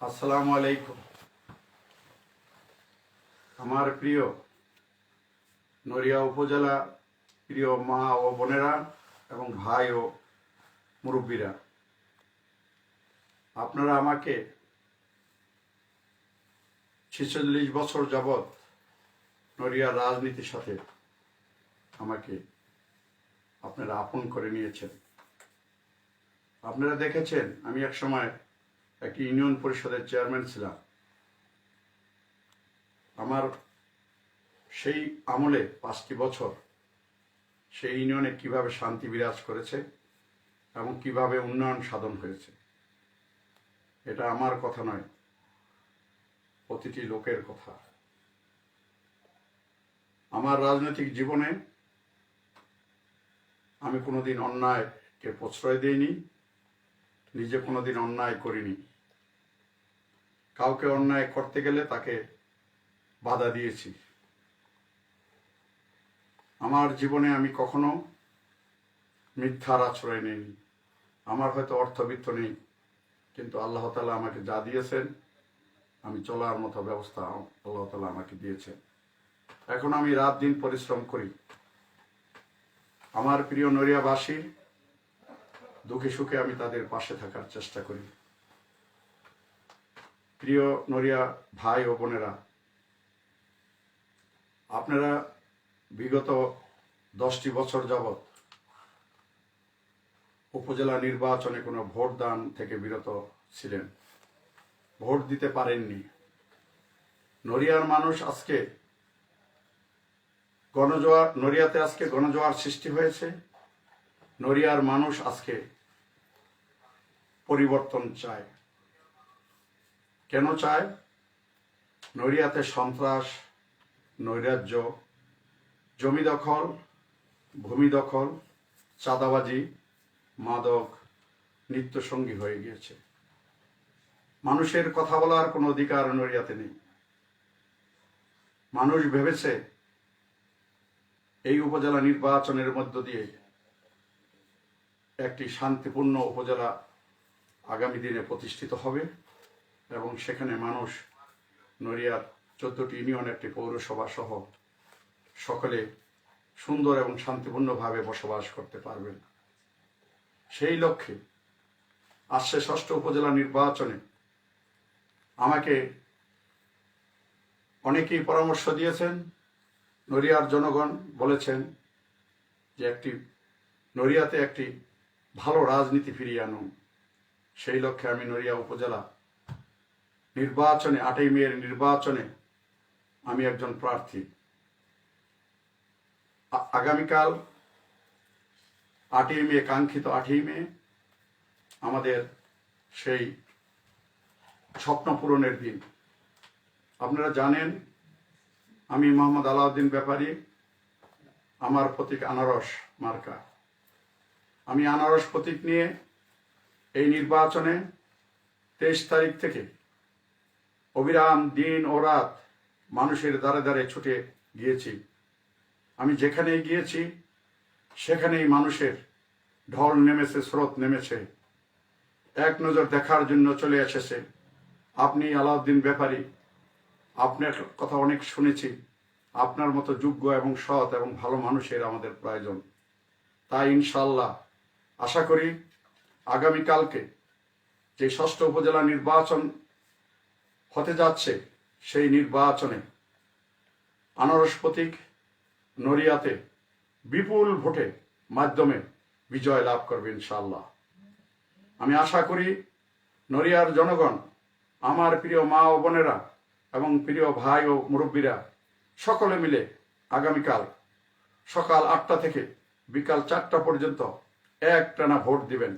আসসালামু আলাইকুম। আমার প্রিয় নড়িয়া উপজেলা প্রিয় মা ও বোনেরা এবং ভাই ও মুরব্বীরা, আপনারা আমাকে ছেচল্লিশ বছর যাবৎ নড়িয়ার রাজনীতির সাথে আমাকে আপনারা আপন করে নিয়েছেন। আপনারা দেখেছেন, আমি এক সময় একটি ইউনিয়ন পরিষদের চেয়ারম্যান ছিলাম। আমার সেই আমলে পাঁচটি বছর সেই ইউনিয়নে কীভাবে শান্তি বিরাজ করেছে এবং কীভাবে উন্নয়ন সাধন হয়েছে, এটা আমার কথা নয়, প্রতিটি লোকের কথা। আমার রাজনৈতিক জীবনে আমি কোনোদিন অন্যায়কে প্রশ্রয় দিইনি নিজে কোনোদিন অন্যায় করিনি। কাউকে অন্যায় করতে গেলে তাকে বাধা দিয়েছি। আমার জীবনে আমি কখনো মিথ্যার আশ্রয় নেইনি। আমার হয়তো অর্থবিত্ত নেই, কিন্তু আল্লাহ তালা আমাকে যা দিয়েছেন, আমি চলার মতো ব্যবস্থা আল্লাহ তালা আমাকে দিয়েছেন। এখন আমি রাত দিন পরিশ্রম করি। আমার প্রিয় নড়িয়াবাসী দুঃখে সুখে আমি তাদের পাশে থাকার চেষ্টা করি। প্রিয় নড়িয়া ভাই ও বোনেরা, আপনারা বিগত দশটি বছর যাবৎ উপজেলা নির্বাচনে কোনো ভোট দান থেকে বিরত ছিলেন। ভোট দিতে পারেননি। নড়িয়ার মানুষ আজকে গণজোয়ার, নড়িয়াতে আজকে গণজোয়ার সৃষ্টি হয়েছে। নড়িয়ার মানুষ আজকে পরিবর্তন চায়। কেন চায়? নড়িয়াতে সন্ত্রাস, নৈরাজ্য, জমি দখল, ভূমি দখল, চাঁদাবাজি, মাদক, নিত্যসঙ্গী হয়ে গিয়েছে। মানুষের কথা বলার কোনো অধিকার নড়িয়াতে নেই। মানুষ ভেবেছে, এই উপজেলা নির্বাচনের মধ্য দিয়ে একটি শান্তিপূর্ণ উপজেলা আগামী দিনে প্রতিষ্ঠিত হবে এবং সেখানে মানুষ নড়িয়ার চোদ্দটি ইউনিয়ন, একটি পৌরসভা সহ সকলে সুন্দর এবং শান্তিপূর্ণভাবে বসবাস করতে পারবেন। সেই লক্ষ্যে আসছে ষষ্ঠ উপজেলা নির্বাচনে আমাকে অনেকেই পরামর্শ দিয়েছেন। নড়িয়ার জনগণ বলেছেন যে একটি, নড়িয়াতে একটি ভালো রাজনীতি ফিরিয়ে আনুন সেই লক্ষ্যে আমি নড়িয়া উপজেলা নির্বাচনে, আটই মেয়ের নির্বাচনে আমি একজন প্রার্থী। আগামীকাল আটই মে, কাঙ্ক্ষিত আটই মে, আমাদের সেই স্বপ্ন পূরণের দিন। আপনারা জানেন, আমি মোহাম্মদ আলাউদ্দিন ব্যাপারী, আমার প্রতীক আনারস মার্কা। আমি আনারস প্রতীক নিয়ে এই নির্বাচনে তেইশ তারিখ থেকে অবিরাম দিন ও রাত মানুষের দ্বারে দ্বারে ছুটে গিয়েছি। আমি যেখানেই গিয়েছি, সেখানেই মানুষের ঢল নেমেছে, স্রোত নেমেছে। এক নজর দেখার জন্য চলে এসেছে। আপনি আলাউদ্দিন ব্যাপারী, আপনার কথা অনেক শুনেছি। আপনার মতো যোগ্য এবং সৎ এবং ভালো মানুষের আমাদের প্রয়োজন। তাই ইনশাল্লাহ আশা করি আগামীকালকে যে ষষ্ঠ উপজেলা নির্বাচন হতে যাচ্ছে, সেই নির্বাচনে আনারস প্রতীক নড়িয়াতে বিপুল ভোটে মাধ্যমে বিজয় লাভ করবে ইনশাল্লাহ আমি আশা করি নড়িয়ার জনগণ, আমার প্রিয় মা ও বোনেরা এবং প্রিয় ভাই ও মুরব্বীরা সকলে মিলে আগামীকাল সকাল আটটা থেকে বিকাল চারটা পর্যন্ত এক টানা ভোট দিবেন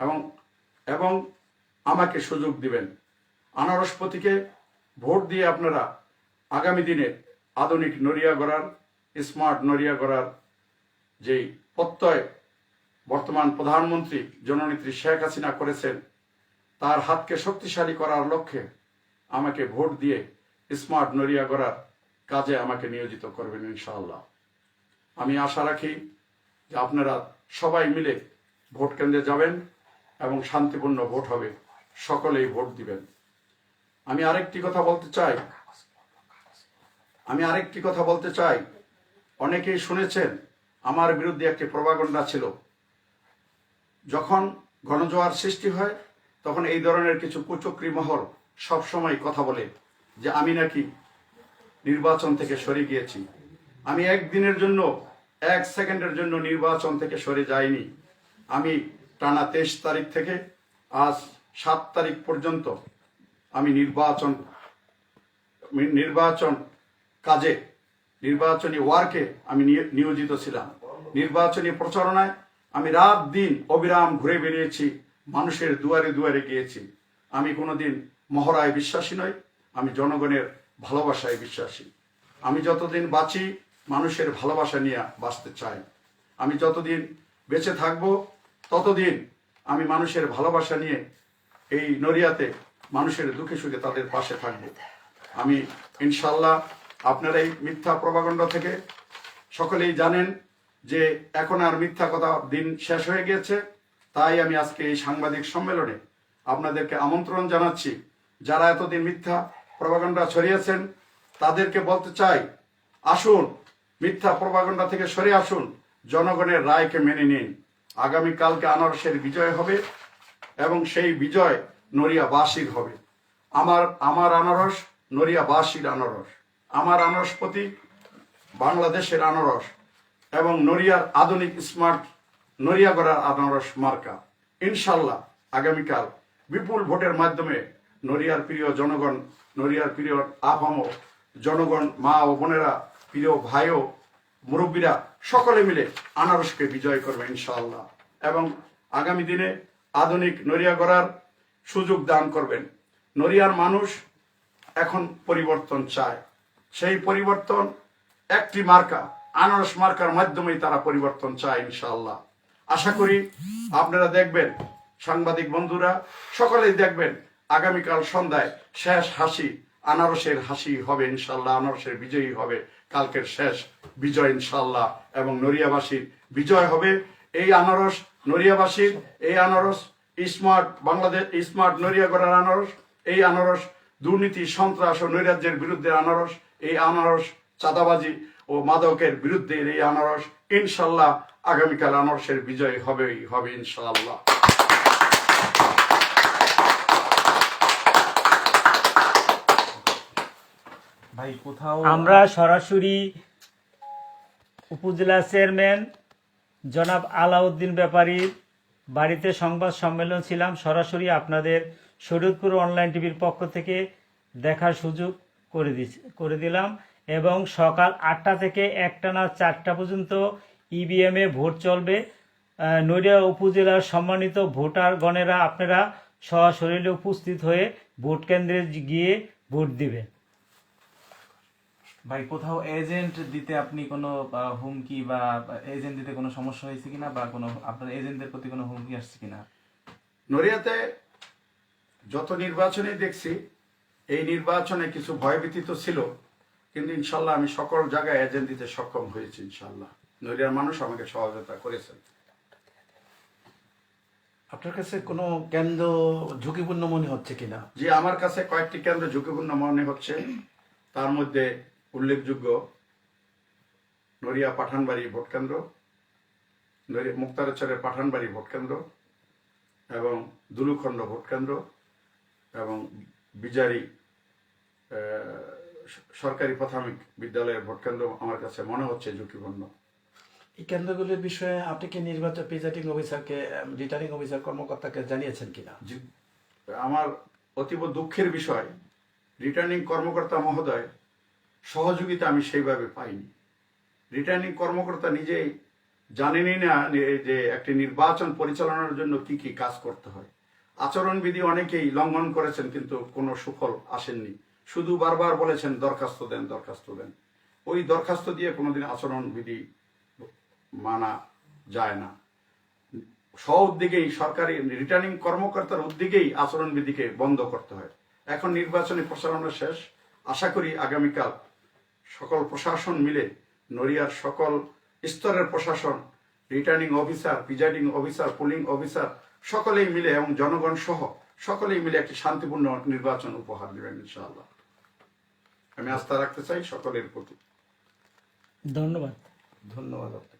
এবং এবং আমাকে সুযোগ দিবেন। আনারসপতিকে ভোট দিয়ে আপনারা আগামী দিনে আধুনিক নড়িয়া গড়ার, স্মার্ট নড়িয়া গড়ার যেই প্রত্যয় বর্তমান প্রধানমন্ত্রী জননেত্রী শেখ হাসিনা করেছেন, তার হাতকে শক্তিশালী করার লক্ষ্যে আমাকে ভোট দিয়ে স্মার্ট নড়িয়া গড়ার কাজে আমাকে নিয়োজিত করবেন ইনশাআল্লাহ। আমি আশা রাখি যে আপনারা সবাই মিলে ভোট কেন্দ্রে যাবেন এবং শান্তিপূর্ণ ভোট হবে। সকলেই ভোট দিবেন। আমি আরেকটি কথা বলতে চাই। আমি আরেকটি কথা বলতে চাই। অনেকেই শুনেছেন, আমার বিরুদ্ধে একটি প্রভাগণ্ডা ছিল। যখন গণজোয়ার সৃষ্টি হয়, তখন এই ধরনের কিছু কুচক্রী মহল সবসময় কথা বলে যে, আমি নাকি নির্বাচন থেকে সরে গিয়েছি। আমি একদিনের জন্য এক সেকেন্ডের জন্য নির্বাচন থেকে সরে যাইনি। আমি টানা তেইশ তারিখ থেকে আজ সাত তারিখ পর্যন্ত আমি নির্বাচন নির্বাচন কাজে, নির্বাচনী ওয়ার্কে আমি নিয়ে- নিয়োজিত ছিলাম। নির্বাচনী প্রচারণায় আমি রাত দিন অবিরাম ঘুরে বেরিয়েছি মানুষের দুয়ারে দুয়ারে গিয়েছি। আমি কোনোদিন মহড়ায় বিশ্বাসী নই, আমি জনগণের ভালোবাসায় বিশ্বাসী। আমি যতদিন বাঁচি মানুষের ভালোবাসা নিয়ে বাঁচতে চাই। আমি যতদিন বেঁচে থাকব, ততদিন আমি মানুষের ভালোবাসা নিয়ে এই নড়িয়াতে মানুষের দুঃখে সুখে তাদের পাশে থাকব। আমি ইনশাল্লাহ আপনার এই মিথ্যা প্রভাগণ্ড থেকে সকলেই জানেন যে এখন আর মিথ্যা কথা দিন শেষ হয়ে গিয়েছে। তাই আমি আজকে এই সাংবাদিক সম্মেলনে আপনাদেরকে আমন্ত্রণ জানাচ্ছি, যারা এতদিন মিথ্যা প্রভাগণ্ডা ছড়িয়েছেন, তাদেরকে বলতে চাই, আসুন মিথ্যা প্রভাগণ্ডা থেকে সরে আসুন। জনগণের রায়কে মেনে নিন। আগামীকালকে আনারসের বিজয় হবে এবং সেই বিজয় নড়িয়াবাসীর হবে। আমার আমার আনারস নড়িয়াবাসীর আনারস। আমার আনারস প্রতি বাংলাদেশের আনারস এবং নড়িয়ার আধুনিক স্মার্ট নড়িয়াগড়ার আনারস মার্কা। ইনশাল্লাহ আগামীকাল বিপুল ভোটের মাধ্যমে নড়িয়ার প্রিয় জনগণ, নড়িয়ার প্রিয় আপামো জনগণ, মা ও বোনেরা প্রিয় ভাইও, মুরব্বীরা সকলে মিলে আনারসকে বিজয় করবে ইনশাআল্লাহ। এবং আগামী দিনে আধুনিক নড়িয়া গড়ার সুযোগ দান করবেন। নড়িয়ার মানুষ এখন পরিবর্তন চায়। সেই পরিবর্তন একটি মার্কা, আনারস মার্কার মাধ্যমেই তারা পরিবর্তন চায় ইনশাআল্লাহ। আশা করি আপনারা দেখবেন, সাংবাদিক বন্ধুরা, সকলেই দেখবেন, আগামীকাল সন্ধ্যায় শেষ হাসি আনারসের হাসি হবে ইনশাল্লাহ, আনারসের বিজয়ী হবে। কালকের শেষ বিজয় ইনশাল্লাহ এবং নড়িয়াবাসীর বিজয় হবে। এই আনারস, নড়িয়াবাসীর, এই আনারস, স্মার্ট বাংলাদেশ, স্মার্ট নড়িয়াগড়ার আনারস, এই আনারস, দুর্নীতি, সন্ত্রাস ও নৈরাজ্যের বিরুদ্ধে আনারস, এই আনারস চাঁদাবাজি ও মাদকের বিরুদ্ধে এই আনারস, ইনশাল্লাহ আগামীকাল আনারসের বিজয় হবেই, হবে ইনশাআল্লাহ ভাই, কোথাও আমরা সরাসরি উপজেলা চেয়ারম্যান জনাব আলাউদ্দিন ব্যাপারীর বাড়িতে সংবাদ সম্মেলন ছিলাম। সরাসরি আপনাদের শরীয়তপুর অনলাইন টিভির পক্ষ থেকে দেখার সুযোগ করে দিস- করে দিলাম এবং সকাল আটটা থেকে একটা না চারটা পর্যন্ত ইভিএমে ভোট চলবে। নড়িয়া উপজেলার সম্মানিত ভোটার গণেরা আপনারা সশরীরে উপস্থিত হয়ে ভোট কেন্দ্রে গিয়ে ভোট দিবেন। ভাই কোথাও এজেন্ট দিতে আপনি কোনো হুমকি বা এজেন্ট দিতে কোনো সমস্যা হয়েছে কিনা বা কোনো আপনার এজেন্টদের প্রতি কোনো হুমকি আসছে কিনা? নড়িয়াতে যত নির্বাচনে দেখছি এই নির্বাচনে কিছু ভয়ভীতি তো ছিল কিন্তু ইনশাল্লাহ আমি সকল জায়গায় এজেন্ট দিতে সক্ষম হয়েছি ইনশাল্লাহ। নড়িয়ার মানুষ আমাকে সহযোগিতা করেছেন। আপনার কাছে কোনো কেন্দ্র ঝুঁকিপূর্ণ মনে হচ্ছে কিনা? যে আমার কাছে কয়েকটি কেন্দ্র ঝুঁকিপূর্ণ মনে হচ্ছে। তার মধ্যে উল্লেখযোগ্য নড়িয়া পাঠানবাড়ি ভোট কেন্দ্র নড়িয়া মুক্তারেশ্বরের পাঠানবাড়ি ভোট কেন্দ্র এবং দুলুখণ্ড ভোট কেন্দ্র এবং বিজারি সরকারি প্রাথমিক বিদ্যালয়ের ভোট কেন্দ্র আমার কাছে মনে হচ্ছে ঝুঁকিপূর্ণ। এই কেন্দ্রগুলির বিষয়ে আপনি কি নির্বাচন প্রিজাইডিং অফিসারকে রিটার্নিং অফিসার কর্মকর্তাকে জানিয়েছেন কিনা? আমার অতীব দুঃখের বিষয় রিটার্নিং কর্মকর্তা মহোদয় সহযোগিতা আমি সেইভাবে পাইনি। রিটার্নিং কর্মকর্তা নিজেই জানেনই না যে- একটি নির্বাচন পরিচালনার জন্য কি কি কাজ করতে হয়। আচরণবিধি অনেকেই লঙ্ঘন করেছেন কিন্তু কোনো সুফল আসেননি। শুধু বারবার বলেছেন, দরখাস্ত দেন দরখাস্ত দেন। ওই দরখাস্ত দিয়ে কোনোদিন আচরণবিধি মানা যায় না। স্ব উদ্যোগেই সরকারি রিটার্নিং কর্মকর্তার উদ্যোগেই আচরণবিধিকে বন্ধ করতে হয়। এখন নির্বাচনী প্রচারণা শেষ। আশা করি আগামীকাল সকল প্রশাসন মিলে নড়িয়ার সকল স্তরের প্রশাসন returning officer presiding officer polling officer সকলেই মিলে এবং জনগণ সহ সকলেই মিলে একটি শান্তিপূর্ণ নির্বাচন উপহার দেবেন ইনশাআল্লাহ। আমি আস্থা রাখতে চাই সকলের প্রতি। ধন্যবাদ। ধন্যবাদ আপনাকে।